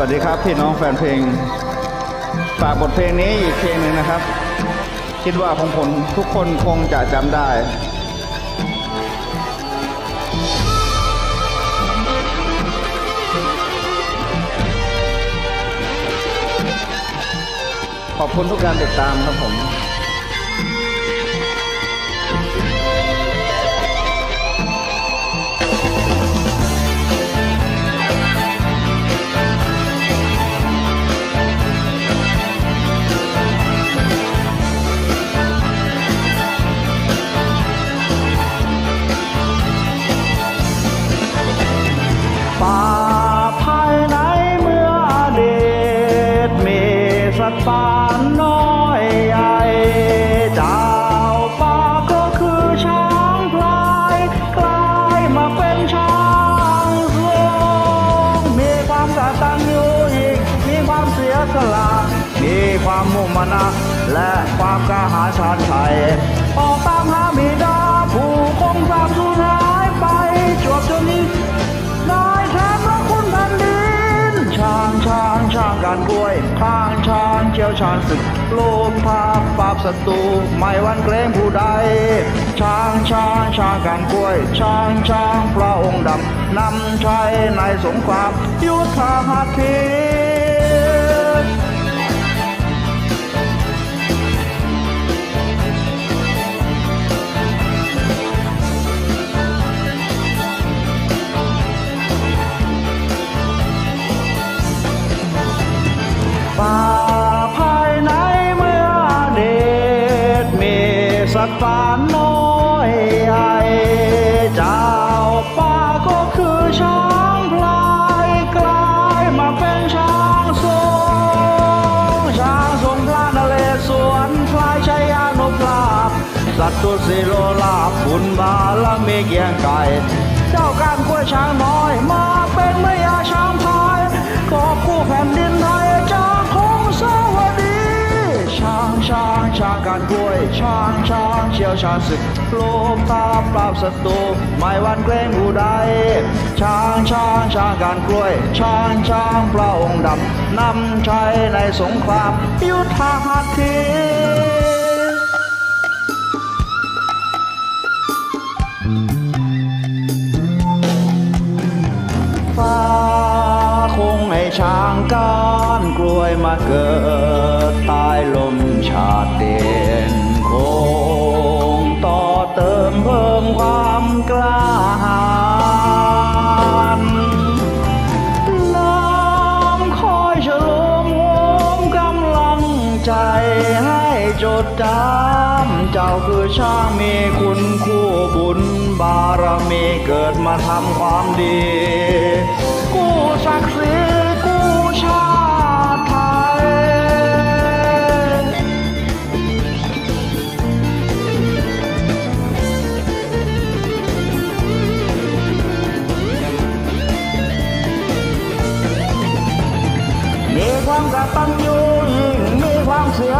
วัสดีครับพี่น้องแฟนเพลง ฝากบทเพลงนี้อีกเพลงหนึ่งนะครับ คิดว่าของผมทุกคนคงจะจำได้ขอบคุณทุกการติดตามครับผมาน้อยใหญ่เจ้าป่าก็คือช้างพลายกลายมาเป็นช้างทรงมีความกตัญญูอีกมีความเสียสละ มีความมุ่งมั่นะและความกล้าหาญชาญชัยออกตามหาบิดาผู้คงสาบสูญหายไปจวบจนนี้นายแทนพระคุณแผ่นดินช้างช้างช้างการกล้วยข้างช้าง เชี่ยวชาญศึกโลกภาพปราบศัตรูไม่วันเกรงผู้ใด ช้างช้างช้างการกล้วย ช้างช้างพระองค์ดำนำชัยในสงครามยุทธหัตถี สัตว์ป่าน้อยใหญ่เจ้าป่าก็คือช้างพลายกลายมาเป็นช้างทรงช้างทรงพระนเรศวรพลายชัยานุภาพสัตว์ตุสิโลลาบุญบารมีเกียงไก่เจ้าการกล้วยช้างน้อยมาเป็นเมื่อยาช้างพายกอบกู้แผ่นดิน ยวชาญศึกโลภตาปราบศัตรูไม่วันเกรงผู้ใดช้างช้างช้างการกล้วย ช้างช้างพระองค์ดำนำชัยในสงคราม ยุทธหัตถีฟ้าคงให้ช้างการกล้วยมาเกิดตายลมชาติเด่นค ดจำเจ้าคือช่างมีคุณคู่บุญบารมีเกิดมาทำความดี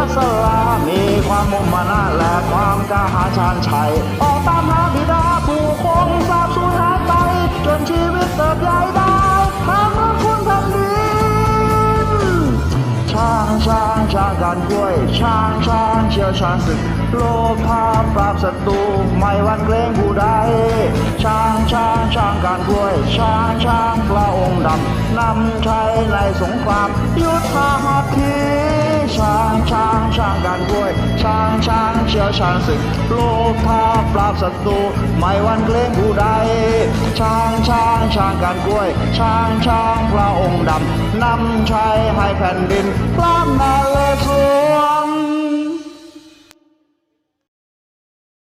มเสียสละมีความมุ่งมั่นและความกล้าหาญชาญชัย ออกตามหาบิดาผู้คงสาบสูญหายไป จนชีวิตเติบใหญ่ได้ทำเมื่อคุณแผ่นดินช้างช้างช้างการกล้วยช้างช้างเชี่ยวชาญศึกโลภาปราบศัตรูไม่วันเกรงผู้ใดช้างช้างช้างการกล้วยช้างช้างพระองค์ดำนำชัยในสงครามยุทธหัตถี ช้างช้างช้างการกล้วยช้างช้างเชี่ยวชาญศึกโลกท้าปราบศัตรูไม่วันเกรงผู้ใดช้างช้างช้างการกล้วยช้างช้างพระองค์ดำนำชัยให้แผ่นดินพระนาเลสวง